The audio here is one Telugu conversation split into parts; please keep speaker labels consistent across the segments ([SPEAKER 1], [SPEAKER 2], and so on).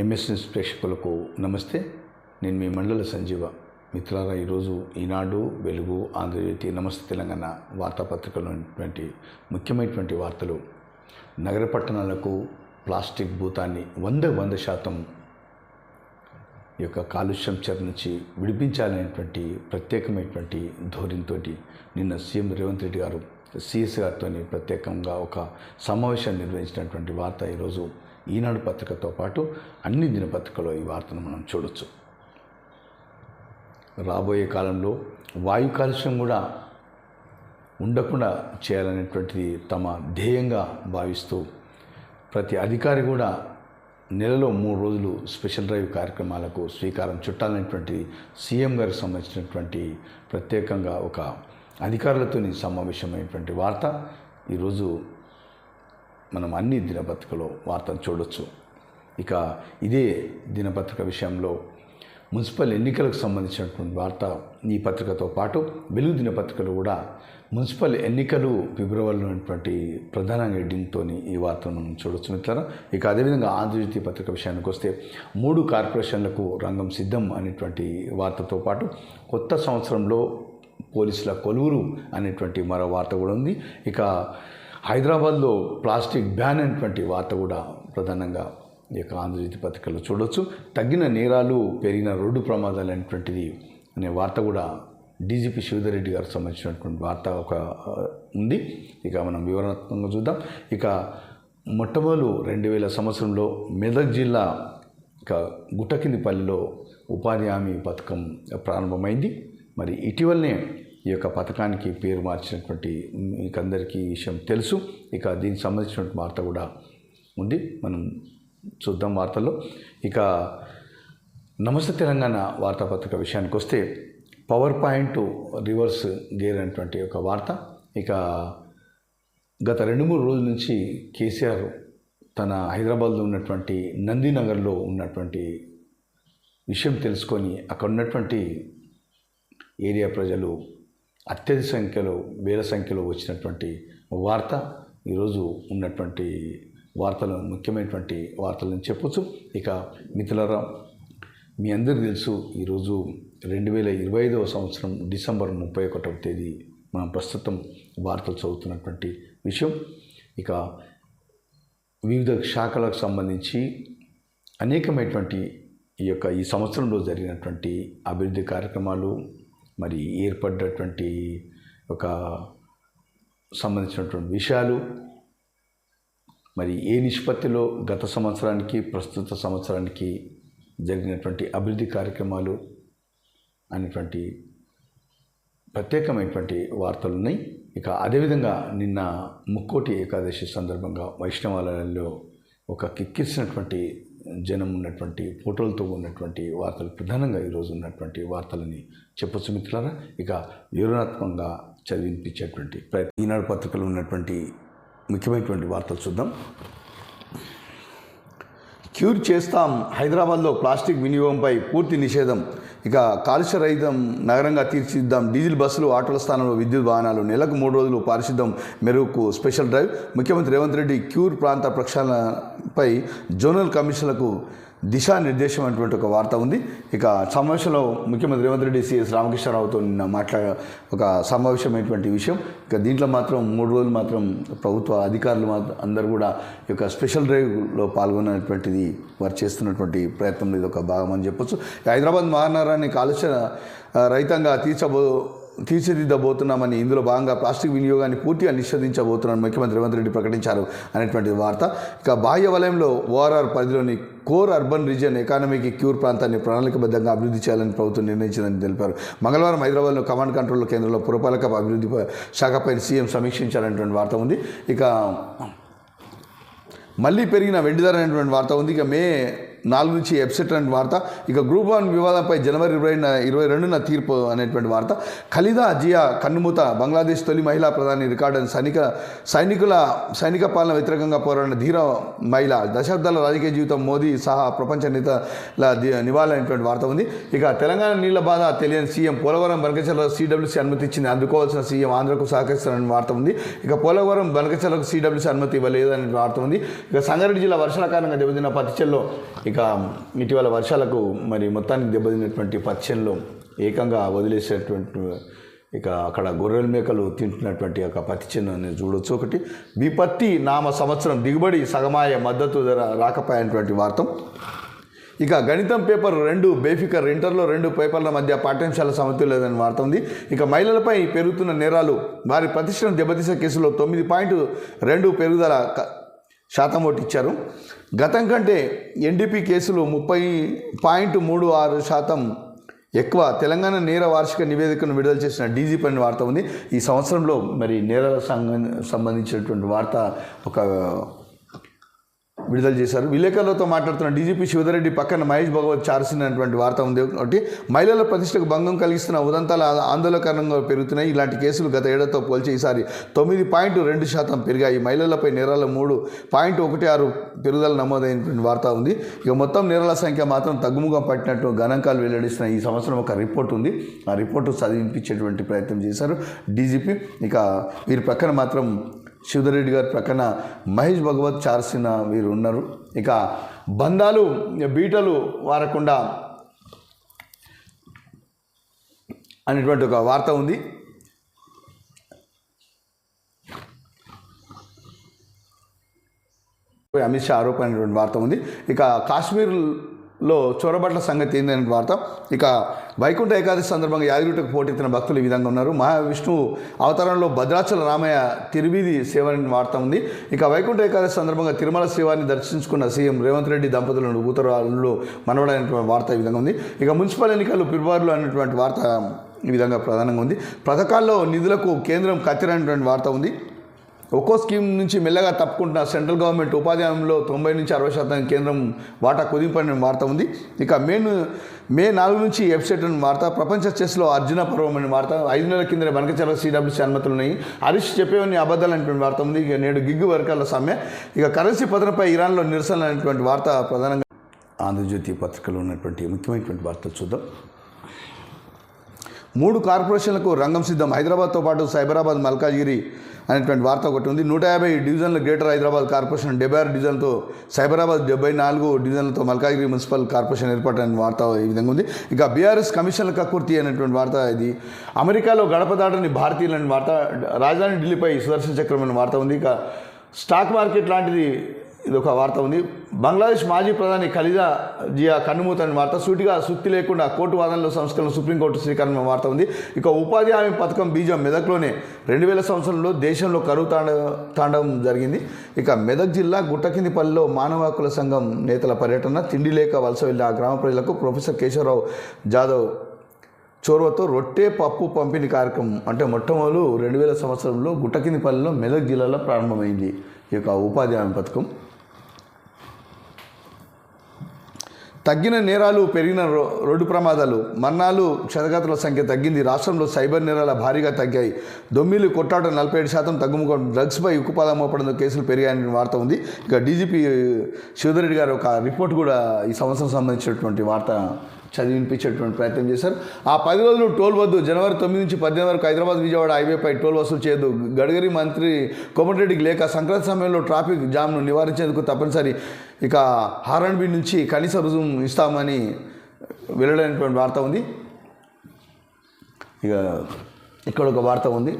[SPEAKER 1] ఎంఎస్ ప్రేక్షకులకు నమస్తే. నేను మీ మండల సంజీవ. మిత్రులారా ఈరోజు ఈనాడు వెలుగు ఆంధ్రజ్యోతి నమస్తే తెలంగాణ వార్తాపత్రికలోనేటువంటి ముఖ్యమైనటువంటి వార్తలు. నగర పట్టణాలకు ప్లాస్టిక్ భూతాన్ని వంద వంద శాతం యొక్క కాలుష్యం చెర నుంచి విడిపించాలనేటువంటి ప్రత్యేకమైనటువంటి ధోరణితో నిన్న సీఎం రేవంత్ రెడ్డి గారు సిఎస్ గారితో ప్రత్యేకంగా ఒక సమావేశాన్ని నిర్వహించినటువంటి వార్త ఈరోజు. ఈనాడు పత్రికతో పాటు అన్ని దినపత్రికలో ఈ వార్తను మనం చూడొచ్చు. రాబోయే కాలంలో వాయు కాలుష్యం కూడా ఉండకుండా చేయాలనేటువంటిది తమ ధ్యేయంగా భావిస్తూ ప్రతి అధికారి కూడా నెలలో మూడు రోజులు స్పెషల్ డ్రైవ్ కార్యక్రమాలకు స్వీకారం చుట్టాలనేటువంటి సీఎం గారికి సంబంధించినటువంటి ప్రత్యేకంగా ఒక అధికారులతోని సమావేశమైనటువంటి వార్త ఈరోజు మనం అన్ని దినపత్రికలో వార్తను చూడొచ్చు. ఇక ఇదే దినపత్రిక విషయంలో మున్సిపల్ ఎన్నికలకు సంబంధించినటువంటి వార్త ఈ పత్రికతో పాటు వెలుగు దినపత్రికలు కూడా మున్సిపల్ ఎన్నికలు ఫిబ్రవరిలో ఉన్నటువంటి ప్రధాన హెడ్డింగ్తో ఈ వార్తను మనం చూడొచ్చు మిత్రులు ఇక అదేవిధంగా ఆంధ్రజ్యోతి పత్రిక విషయానికి వస్తే మూడు కార్పొరేషన్లకు రంగం సిద్ధం అనేటువంటి వార్తతో పాటు కొత్త సంవత్సరంలో పోలీసుల కొలువురు అనేటువంటి మరో వార్త కూడా ఉంది. ఇక హైదరాబాద్లో ప్లాస్టిక్ బ్యాన్ అనేటువంటి వార్త కూడా ప్రధానంగా ఈ యొక్క ఆంధ్రజ్యోతి పత్రికలో చూడవచ్చు తగ్గిన నేరాలు పెరిగిన రోడ్డు ప్రమాదాలు అనేటువంటిది అనే వార్త కూడా డీజీపీ శివధర్ రెడ్డి గారికి సంబంధించినటువంటి వార్త ఒక ఉంది. ఇక మనం వివరణాత్మకంగా చూద్దాం. ఇక మొట్టమొదలు రెండు వేల సంవత్సరంలో మెదక్ జిల్లా ఇక గుట్టకిందిపల్లిలో ఉపాధి హామీ పథకం ప్రారంభమైంది. మరి ఇటీవలనే ఈ యొక్క పథకానికి పేరు మార్చినటువంటి మీకందరికీ ఈ విషయం తెలుసు. ఇక దీనికి సంబంధించినటువంటి వార్త కూడా ఉంది. మనం చూద్దాం వార్తల్లో. ఇక నమస్తే తెలంగాణ వార్తాపత్రిక విషయానికి వస్తే పవర్ పాయింట్ రివర్స్ గేర్ అనేటువంటి ఒక వార్త. ఇక గత రెండు మూడు రోజుల నుంచి కేసీఆర్ తన హైదరాబాద్లో ఉన్నటువంటి నందినగర్లో ఉన్నటువంటి విషయం తెలుసుకొని అక్కడ ఉన్నటువంటి ఏరియా ప్రజలు అత్యధిక సంఖ్యలో వేల సంఖ్యలో వచ్చినటువంటి వార్త ఈరోజు ఉన్నటువంటి వార్తలు ముఖ్యమైనటువంటి వార్తలను చెప్పొచ్చు. ఇక మిథులరా మీ అందరికీ తెలుసు ఈరోజు రెండు వేల ఇరవై ఐదవ సంవత్సరం డిసెంబర్ ముప్పై ఒకటవ తేదీ మనం ప్రస్తుతం వార్తలు చదువుతున్నటువంటి విషయం. ఇక వివిధ శాఖలకు సంబంధించి అనేకమైనటువంటి ఈ యొక్క ఈ సంవత్సరంలో జరిగినటువంటి అభివృద్ధి కార్యక్రమాలు మరి ఏర్పడ్డటువంటి ఒక సంబంధించినటువంటి విషయాలు మరి ఏ నిష్పత్తిలో గత సంవత్సరానికి ప్రస్తుత సంవత్సరానికి జరిగినటువంటి అభివృద్ధి కార్యక్రమాలు అనేటువంటి ప్రత్యేకమైనటువంటి వార్తలు ఉన్నాయి. ఇక అదేవిధంగా నిన్న ముక్కోటి ఏకాదశి సందర్భంగా వైష్ణవాలయంలో ఒక కిక్కిరిసినటువంటి జనం ఉన్నటువంటి ఫోటోలతో ఉన్నటువంటి వార్తలు ప్రధానంగా ఈరోజు ఉన్నటువంటి వార్తలని చెప్పొచ్చు మిత్రులారా. ఇక వివరణాత్మకంగా చదివినిపించేటువంటి ప్రయత్నం ఈనాడు పత్రికలు ఉన్నటువంటి ముఖ్యమైనటువంటి వార్తలు చూద్దాం. క్యూర్ చేస్తాం హైదరాబాద్లో ప్లాస్టిక్ వినియోగంపై పూర్తి నిషేధం. ఇక కాలుష్య రహితం నగరంగా తీర్చిదిద్దాం. డీజిల్ బస్సులు ఆటోల స్థానంలో విద్యుత్ వాహనాలు నెలకు మూడు రోజులు పారిశుద్ధం మెరుగుకు స్పెషల్ డ్రైవ్. ముఖ్యమంత్రి రేవంత్ రెడ్డి క్యూర్ ప్రాంత పై జోనల్ కమిషన్లకు దిశానిర్దేశం అనేటువంటి ఒక వార్త ఉంది. ఇక సమావేశంలో ముఖ్యమంత్రి రేవంత్ రెడ్డి సిఎస్ రామకృష్ణారావుతో నిన్న మాట్లాడ ఒక సమావేశమైనటువంటి విషయం. ఇక దీంట్లో మాత్రం మూడు రోజులు మాత్రం ప్రభుత్వ అధికారులు మాత్రం అందరూ కూడా ఈ యొక్క స్పెషల్ డ్రైవ్లో పాల్గొన్నటువంటిది వారు చేస్తున్నటువంటి ప్రయత్నంలో ఇది ఒక భాగం అని చెప్పొచ్చు. హైదరాబాద్ మహానగరాన్ని కాలుష్య ఆ, రహితంగా తీర్చబో తీర్చిదిద్దబోతున్నామని ఇందులో భాగంగా ప్లాస్టిక్ వినియోగాన్ని పూర్తిగా నిషేధించబోతున్నామని ముఖ్యమంత్రి రేవంత్ రెడ్డి ప్రకటించారు అనేటువంటి వార్త. ఇక బాహ్య వలయంలో ఓఆర్ఆర్ పరిధిలోని కోర్ అర్బన్ రీజియన్ ఎకానమీకి క్యూర్ ప్రాంతాన్ని ప్రణాళికబద్ధంగా అభివృద్ధి చేయాలని ప్రభుత్వం నిర్ణయించిందని తెలిపారు. మంగళవారం హైదరాబాద్లో కమాండ్ కంట్రోల్ కేంద్రంలో పురపాలక అభివృద్ధి శాఖపై సీఎం సమీక్షించారనేటువంటి వార్త ఉంది. ఇక మళ్ళీ పెరిగిన వెండి ధర అనేటువంటి వార్త ఉంది. ఇక మే నాలుగు నుంచి ఎప్సెట్ అనే వార్త. ఇక గ్రూప్ వన్ వివాదంపై జనవరి ఇరవై ఇరవై రెండున తీర్పు అనేటువంటి వార్త. ఖలీదా జియా కన్నుమూత బంగ్లాదేశ్ తొలి మహిళా ప్రధాని రికార్డు సైనిక సైనికుల సైనిక పాలన వ్యతిరేకంగా పోరాడిన ధీర మహిళ. దశాబ్దాల రాజకీయ జీవితం మోదీ సహా ప్రపంచ నేతల ది- నివాళులైనటువంటి వార్త ఉంది. ఇక తెలంగాణ నీళ్ళ బాధ తెలియని సీఎం పోలవరం బనకచర్ల సిడబ్ల్యూసీ అనుమతి ఇచ్చింది అందుకోవాల్సిన సీఎం ఆంధ్రకు సహకరిస్తారని వార్త ఉంది. ఇక పోలవరం బనకచర్లకు సిడబ్ల్యూసీ అనుమతి ఇవ్వలేదని వార్త ఉంది. ఇక సంగారెడ్డి జిల్లా వర్షాల కారణంగా దెబ్బతిన్న పత్తిచెల్లో ఇక ఇటీవల వర్షాలకు మరి మొత్తానికి దెబ్బతిన్నటువంటి పచ్చళ్ళు ఏకంగా వదిలేసేటువంటి ఇక అక్కడ గొర్రెల మేకలు తింటున్నటువంటి ఒక పత్తి చిన్న చూడొచ్చు. ఒకటి విపత్తి నామ సంవత్సరం దిగుబడి సగమాయ మద్దతు ధర రాకపోయినటువంటి వార్తం. ఇక గణితం పేపర్ రెండు బేఫికర్ ఇంటర్లో రెండు పేపర్ల మధ్య పాఠ్యాంశాల సమతి లేదని వార్త ఉంది. ఇక మహిళలపై పెరుగుతున్న నేరాలు వారి ప్రతిష్టను దెబ్బతీసే కేసులో తొమ్మిది పాయింట్ రెండు పెరుగుదల శాతం ఓటు ఇచ్చారు. గతం కంటే ఎన్డీపీ కేసులు ముప్పై పాయింట్ మూడు ఆరు శాతం ఎక్కువ తెలంగాణ నేర వార్షిక నివేదికను విడుదల చేసిన డీజీపీ పని వార్త ఉంది. ఈ సంవత్సరంలో మరి నేరాల సంబంధించినటువంటి వార్త ఒక విడుదల చేశారు. విలేకరులతో మాట్లాడుతున్న డీజీపీ శివధరెడ్డి పక్కన మహేష్ భగవత్ చారుసినటువంటి వార్త ఉంది. ఒకటి మహిళల ప్రతిష్టకు భంగం కలిగిస్తున్న ఉదంతాలు ఆందోళనకరంగా పెరుగుతున్నాయి. ఇలాంటి కేసులు గత ఏడాదితో పోల్చి ఈసారి తొమ్మిది పాయింట్ రెండు శాతం పెరిగాయి. మహిళలపై నేరాల మూడు పాయింట్ ఒకటి ఆరు పెరుగుదల నమోదైనటువంటి వార్త ఉంది. ఇక మొత్తం నేరాల సంఖ్య మాత్రం తగ్గుముగా పట్టినట్టు గణాంకాలు వెల్లడిస్తున్న ఈ సంవత్సరం ఒక రిపోర్ట్ ఉంది. ఆ రిపోర్టు చదివింపించేటువంటి ప్రయత్నం చేశారు డీజీపీ. ఇక వీరి పక్కన మాత్రం శివధరెడ్డి గారి ప్రక్కన మహేష్ భగవత్ చార్సిన వీరు ఉన్నారు. ఇక బంధాలు బీటలు వారకుండా అనేటువంటి ఒక వార్త ఉంది. అమిత్ షా ఆరోపణ అనేటువంటి వార్త ఉంది. ఇక కాశ్మీర్ లో చొరబట్ల సంగతి ఏందని వార్త. ఇక వైకుంఠ ఏకాదశి సందర్భంగా యాదగిరిటకు పోటెత్తిన భక్తులు ఈ విధంగా ఉన్నారు. మహావిష్ణువు అవతారంలో భద్రాచల రామయ్య తిరువీధి సేవని అనే వార్త ఉంది. ఇక వైకుంఠ ఏకాదశి సందర్భంగా తిరుమల శ్రీవారిని దర్శించుకున్న సీఎం రేవంత్ రెడ్డి దంపతులను ఉత్తరాలు మనవడైనటువంటి వార్త ఈ విధంగా ఉంది. ఇక మున్సిపల్ ఎన్నికలు ఫిబ్రవరిలో అనేటువంటి వార్త ఈ విధంగా ప్రధానంగా ఉంది. పథకాల్లో నిధులకు కేంద్రం కత్తిరైనటువంటి వార్త ఉంది. ఒక్కో స్కీమ్ నుంచి మెల్లగా తప్పుకుంటున్న సెంట్రల్ గవర్నమెంట్ ఉపాధి హామీలో తొంభై నుంచి అరవై శాతం కేంద్రం వాటా కుదింపడిన వార్త ఉంది. ఇక మే మే నాలుగు నుంచి వెబ్సైట్ అని వార్త ప్రపంచ చెస్లో అర్జున పర్వం అనే వార్త ఐదు నెలల కింద బనకచల సిడబ్ల్యూసీ అనుమతులు ఉన్నాయి. హరీష్ చెప్పేవన్నీ అబద్ధాలు అనేటువంటి వార్త ఉంది. ఇక నేడు గిగ్గు వర్గాల సమ్మె. ఇక కరెన్సీ పతనపై ఇరాన్లో నిరసన అనేటువంటి వార్త ప్రధానంగా ఆంధ్రజ్యోతి పత్రికలో ఉన్నటువంటి ముఖ్యమైనటువంటి వార్తలు చూద్దాం. మూడు కార్పొరేషన్లకు రంగం సిద్ధం. హైదరాబాద్తో పాటు సైబరాబాద్ మల్కాజిగిరి అనేటువంటి వార్త ఒకటి ఉంది. నూట యాభై డివిజన్ల గ్రేటర్ హైదరాబాద్ కార్పొరేషన్ డెబ్బై ఆరు డివిజన్లతో సైబరాబాద్ డెబ్బై నాలుగు డివిజన్లతో మల్కాజిగిరి మున్సిపల్ కార్పొరేషన్ ఏర్పాటైన వార్త ఈ విధంగా ఉంది. ఇక బీఆర్ఎస్ కమిషన్ల కక్కుర్తి అనేటువంటి వార్త ఇది. అమెరికాలో గడప దాటని భారతీయులని వార్త రాజధాని ఢిల్లీపై సుదర్శన చక్రమైన వార్త ఉంది. ఇక స్టాక్ మార్కెట్ లాంటిది ఇది ఒక వార్త ఉంది. బంగ్లాదేశ్ మాజీ ప్రధాని ఖలీదా జియా కన్నుమూతని వార్త సూటిగా సుత్తి లేకుండా కోర్టు వాదనలో సంస్కరణ సుప్రీంకోర్టు స్వీకరణ వార్త ఉంది. ఇక ఉపాధి హామీ పథకం బీజం మెదక్లోనే రెండు వేల సంవత్సరంలో దేశంలో కరువు తాండ తాండవం జరిగింది. ఇక మెదక్ జిల్లా గుట్టకిందిపల్లిలో మానవ హక్కుల సంఘం నేతల పర్యటన తిండి లేక వలస వెళ్ళిన ఆ గ్రామ ప్రజలకు ప్రొఫెసర్ కేశవరావు జాదవ్ చోర్వతో రొట్టె పప్పు పంపిణీ కార్యక్రమం అంటే మొట్టమొదలు రెండు వేల సంవత్సరంలో గుట్టకిందిపల్లిలో మెదక్ జిల్లాలో ప్రారంభమైంది. ఈ యొక్క ఉపాధి హామీ పథకం తగ్గిన నేరాలు పెరిగిన రో రోడ్డు ప్రమాదాలు మరణాలు క్షతగాతుల సంఖ్య తగ్గింది. రాష్ట్రంలో సైబర్ నేరాల భారీగా తగ్గాయి. దొమ్మిలు కొట్టాట నలభై ఏడు శాతం తగ్గుముఖం. డ్రగ్స్పై ఉక్కుపాదం మోపడంతో కేసులు పెరిగాయని వార్త ఉంది. ఇక డీజీపీ శివధరెడ్డి గారు ఒక రిపోర్ట్ కూడా ఈ సంవత్సరం సంబంధించినటువంటి వార్త చదివినిపించేటువంటి ప్రయత్నం చేశారు. ఆ పది రోజులు టోల్ వద్దు. జనవరి తొమ్మిది నుంచి పద్దెనిమిది వరకు హైదరాబాద్ విజయవాడ హైవేపై టోల్ వసూలు చేయదు గడ్కరీ మంత్రి కోమటిరెడ్డికి లేక సంక్రాంతి సమయంలో ట్రాఫిక్ జామ్ను నివారించేందుకు తప్పనిసరి ఇక హార్ఎండ్బి నుంచి కనీస రుజువు ఇస్తామని వెళ్ళడానికి వార్త ఉంది. ఇక ఇక్కడ ఒక వార్త ఉంది.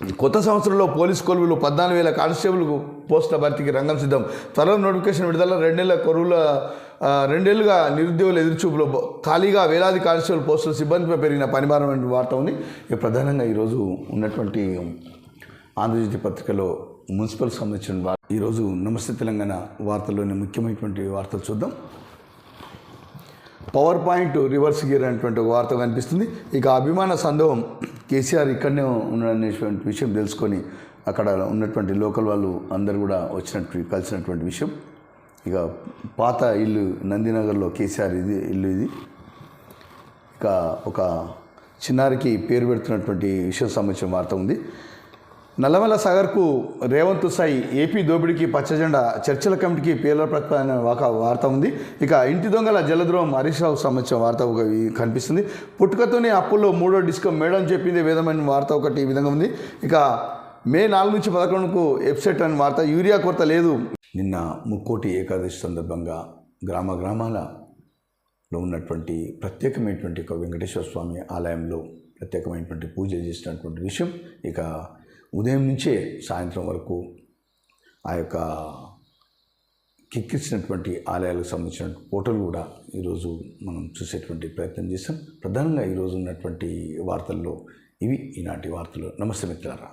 [SPEAKER 1] కొత్త సంవత్సరంలో పోలీస్ కొలువులు పద్నాలుగు వేల కానిస్టేబుల్ పోస్టుల భర్తీకి రంగం సిద్ధం. త్వరలో నోటిఫికేషన్ విడుదల రెండేళ్ళ కొరువుల రెండేళ్ళుగా నిరుద్యోగుల ఎదురుచూపులో ఖాళీగా వేలాది కానిస్టేబుల్ పోస్టుల సిబ్బందిపై పెరిగిన పనిభారం అనే వార్త ఉంది. ఇక ప్రధానంగా ఈరోజు ఉన్నటువంటి ఆంధ్రజ్యోతి పత్రికలో మున్సిపల్ సంబంధించిన వార్త. ఈరోజు నమస్తే తెలంగాణ వార్తల్లోని ముఖ్యమైనటువంటి వార్తలు చూద్దాం. పవర్ పాయింట్ రివర్స్ గీర్ అనేటువంటి ఒక వార్త కనిపిస్తుంది. ఇక అభిమాన సందేహం కేసీఆర్ ఇక్కడనే ఉన్నటువంటి విషయం తెలుసుకొని అక్కడ ఉన్నటువంటి లోకల్ వాళ్ళు అందరు కూడా వచ్చినట్టు కలిసినటువంటి విషయం. ఇక పాత ఇల్లు నందినగర్లో కేసీఆర్ ఇది ఇల్లు ఇది. ఇక ఒక చిన్నారికి పేరు పెడుతున్నటువంటి విషయం సంబంధించిన వార్త ఉంది. నల్లమల సాగర్కు రేవంత్ సాయి ఏపీ దోపిడికి పచ్చజెండా చర్చల కమిటీకి పేర్ల ప్రతిపాదన ఒక వార్త ఉంది. ఇక ఇంటి దొంగల జలద్రోహం హరీష్ రావుకు సంబంధించిన వార్త ఒక కనిపిస్తుంది. పుట్టుకతోనే అప్పుల్లో మూడో డిస్కం మేడం చెప్పింది వేదమైన వార్త ఒకటి ఈ విధంగా ఉంది. ఇక మే నాలుగు నుంచి పదకొండుకు వెబ్సైట్ అనే వార్త యూరియా కొరత లేదు. నిన్న ముక్కోటి ఏకాదశి సందర్భంగా గ్రామ గ్రామాలలో ఉన్నటువంటి ప్రత్యేకమైనటువంటి ఒక వెంకటేశ్వర స్వామి ఆలయంలో ప్రత్యేకమైనటువంటి పూజలు చేసినటువంటి విషయం. ఇక ఉదయం నుంచే సాయంత్రం వరకు ఆ యొక్క కిక్కిచ్చినటువంటి ఆలయాలకు సంబంధించిన ఫోటోలు కూడా ఈరోజు మనం చూసేటువంటి ప్రయత్నం చేస్తాం. ప్రధానంగా ఈరోజు ఉన్నటువంటి వార్తల్లో ఇవి. ఈనాటి వార్తలు. నమస్తే మిత్రులారా.